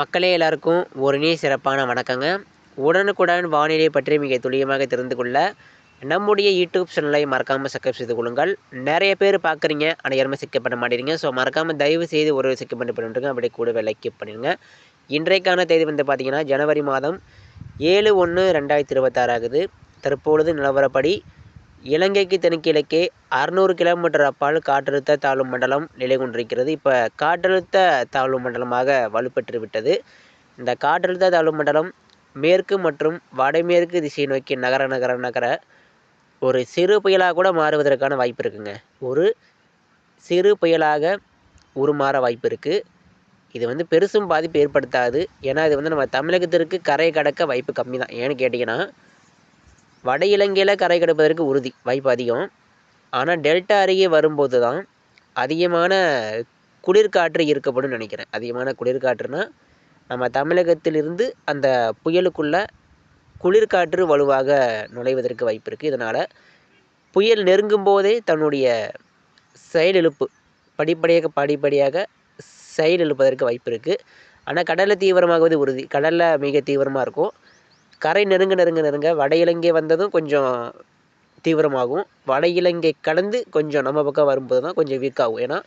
மக்களே எல்லாருக்கும் ஒரு நீ சிறப்பான வணக்கங்க. உடனுக்குடன் வானிலை பற்றி மிக துல்லியமாக தெரிந்து கொள்ள நம்முடைய யூடியூப் சேனலை மறக்காமல் சப்ஸ்கிரைப் செய்து கொள்ளுங்கள். நிறைய பேர் பார்க்குறீங்க ஆனால் யாருமே சிக்கப் பண்ண மாட்டேறீங்க ஸோ மறக்காமல் தயவு செய்து ஒரு சிக்கப் பண்ணி பண்ணிட்டுருங்க அப்படியே கூடவே லைக் பண்ணிடுங்க. இன்றைக்கான தேதி வந்து பார்த்திங்கன்னா ஜனவரி மாதம் ஏழு ஒன்று ரெண்டாயிரத்தி இருபத்தாறு ஆகுது. தற்பொழுது நிலவரப்படி இலங்கைக்கு தென்கிழக்கே அறுநூறு கிலோமீட்டர் அப்பால் காற்றழுத்த தாழ்வு மண்டலம் நிலை கொண்டிருக்கிறது. இப்போ காற்றழுத்த தாழ்வு மண்டலமாக வலுப்பெற்று விட்டது. இந்த காற்றழுத்த தாழ்வு மண்டலம் மேற்கு மற்றும் வடமேற்கு திசையை நோக்கி நகர நகர நகர ஒரு சிறு புயலாக கூட மாறுவதற்கான வாய்ப்பு இருக்குங்க. ஒரு சிறு புயலாக உருமாற வாய்ப்பு இருக்குது இது வந்து பெருசும் பாதிப்பு ஏற்படுத்தாது. ஏன்னா இது வந்து நம்ம தமிழகத்திற்கு கரை கடக்க வாய்ப்பு கம்மி தான் ஏன்னு கேட்டிங்கன்னா வட இலங்கையில் கரை கடப்பதற்கு உறுதி வாய்ப்பு அதிகம். ஆனால் டெல்டா அருகே வரும்போது தான் அதிகமான குளிர்காற்று இருக்கப்படும் நினைக்கிறேன். அதிகமான குளிர்காற்றுனா நம்ம தமிழகத்திலிருந்து அந்த புயலுக்குள்ள குளிர்காற்று வலுவாக நுழைவதற்கு வாய்ப்பு இருக்குது இதனால் புயல் நெருங்கும் போதே தன்னுடைய செயலிழப்பு படிப்படியாக படிப்படியாக செயலிழப்பதற்கு வாய்ப்பு இருக்குது ஆனால் கடலில் தீவிரமாகுவது உறுதி. கடலில் மிக தீவிரமாக இருக்கும். கரை நெருங்க நெருங்க நெருங்க வட இலங்கை வந்ததும் கொஞ்சம் தீவிரமாகும். வட இலங்கை கடந்து கொஞ்சம் நம்ம பக்கம் வரும்போது தான் கொஞ்சம் வீக் ஆகும். ஏன்னா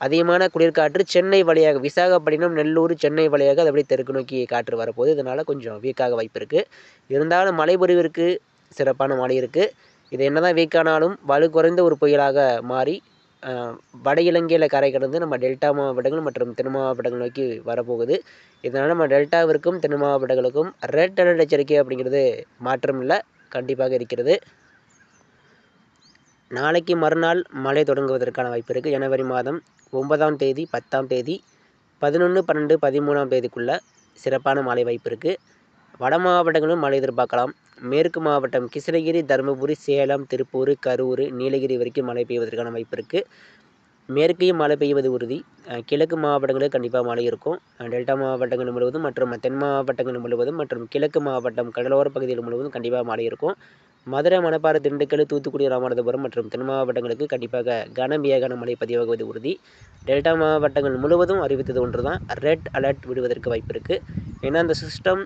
அதிகமான குளிர்காற்று சென்னை வழியாக விசாகப்பட்டினம் நெல்லூர் சென்னை வழியாக அது அப்படியே தெற்கு நோக்கி காற்று வரப்போகுது. இதனால் கொஞ்சம் வீக்காக வாய்ப்பு இருக்குது இருந்தாலும் மழை பொழிவிற்கு சிறப்பான மழை இருக்குது இது என்ன தான் வீக்கானாலும் வலு குறைந்த ஒரு புயலாக மாறி வட இலங்கையில் கரை கடந்து நம்ம டெல்டா மாவட்டங்கள் மற்றும் தென் மாவட்டங்கள் நோக்கி வரப்போகுது. இதனால் நம்ம டெல்டாவிற்கும் தென் மாவட்டங்களுக்கும் ரெட் அலர்ட் எச்சரிக்கை அப்படிங்கிறது மாற்றம் இல்லை கண்டிப்பாக இருக்கிறது. நாளைக்கு மறுநாள் மழை தொடங்குவதற்கான வாய்ப்பு இருக்குது ஜனவரி மாதம் ஒன்பதாம் தேதி பத்தாம் தேதி பதினொன்று பன்னெண்டு பதிமூணாம் தேதிக்குள்ளே சிறப்பான மழை வாய்ப்பு இருக்குது வட மாவட்டங்களும் மழை எதிர்பார்க்கலாம். மேற்கு மாவட்டம் கிருஷ்ணகிரி தருமபுரி சேலம் திருப்பூர் கரூர் நீலகிரி வரைக்கும் மழை பெய்வதற்கான வாய்ப்பு இருக்குது மேற்கையும் மழை பெய்வது உறுதி. கிழக்கு மாவட்டங்களில் கண்டிப்பாக மழை இருக்கும். டெல்டா மாவட்டங்கள் முழுவதும் மற்றும் தென் மாவட்டங்கள் முழுவதும் மற்றும் கிழக்கு மாவட்டம் கடலோர பகுதிகள் முழுவதும் கண்டிப்பாக மழை இருக்கும். மதுரை மணப்பாறை திண்டுக்கல் தூத்துக்குடி ராமநாதபுரம் மற்றும் தென் மாவட்டங்களுக்கு கண்டிப்பாக கனமிய கனமழை பதிவாகுவது உறுதி. டெல்டா மாவட்டங்கள் முழுவதும் அறிவித்தது ஒன்று தான் ரெட் அலர்ட் விடுவதற்கு வாய்ப்பு இருக்குது ஏன்னா அந்த சிஸ்டம்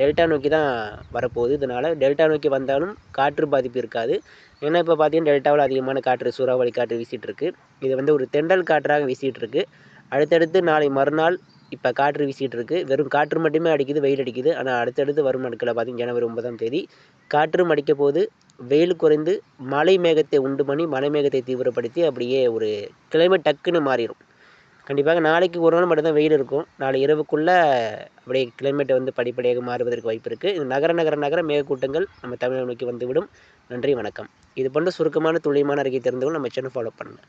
டெல்டா நோக்கி தான் வரப்போகுது. இதனால் டெல்டா நோக்கி வந்தாலும் காற்று பாதிப்பு இருக்காது. ஏன்னா இப்போ பார்த்தீங்கன்னா டெல்டாவில் அதிகமான காற்று சூறாவளி காற்று வீசிகிட்டு இருக்குது இது வந்து ஒரு தெண்டல் காற்றாக வீசிகிட்டு இருக்குது அடுத்தடுத்து நாளை மறுநாள் இப்போ காற்று வீசிகிட்டு இருக்குது வெறும் காற்று மட்டுமே அடிக்குது வெயில் அடிக்குது. ஆனால் அடுத்தடுத்து வரும் நாட்களில் பார்த்திங்கன்னா ஜனவரி ஒன்பதாம் தேதி காற்றும் அடிக்க போது வெயில் குறைந்து மழை மேகத்தை உண்டு பண்ணி மழை மேகத்தை தீவிரப்படுத்தி அப்படியே ஒரு கிளைமேட் டக்குன்னு மாறிடும் கண்டிப்பாக நாளைக்கு ஒரு நாள் மட்டும்தான் வெயில் இருக்கும். நாளை இரவுக்குள்ளே அப்படியே கிளைமேட்டை வந்து படிப்படியாக மாறுவதற்கு வாய்ப்பு இருக்குது இது நகர நகர நகர மேகக்கூட்டங்கள் நம்ம தமிழக நோக்கி வந்துவிடும். நன்றி வணக்கம். இது போன்ற சுருக்கமான துல்லியமான அறிக்கை தெரிந்தவங்க நம்ம சேனல் ஃபாலோ பண்ணுங்கள்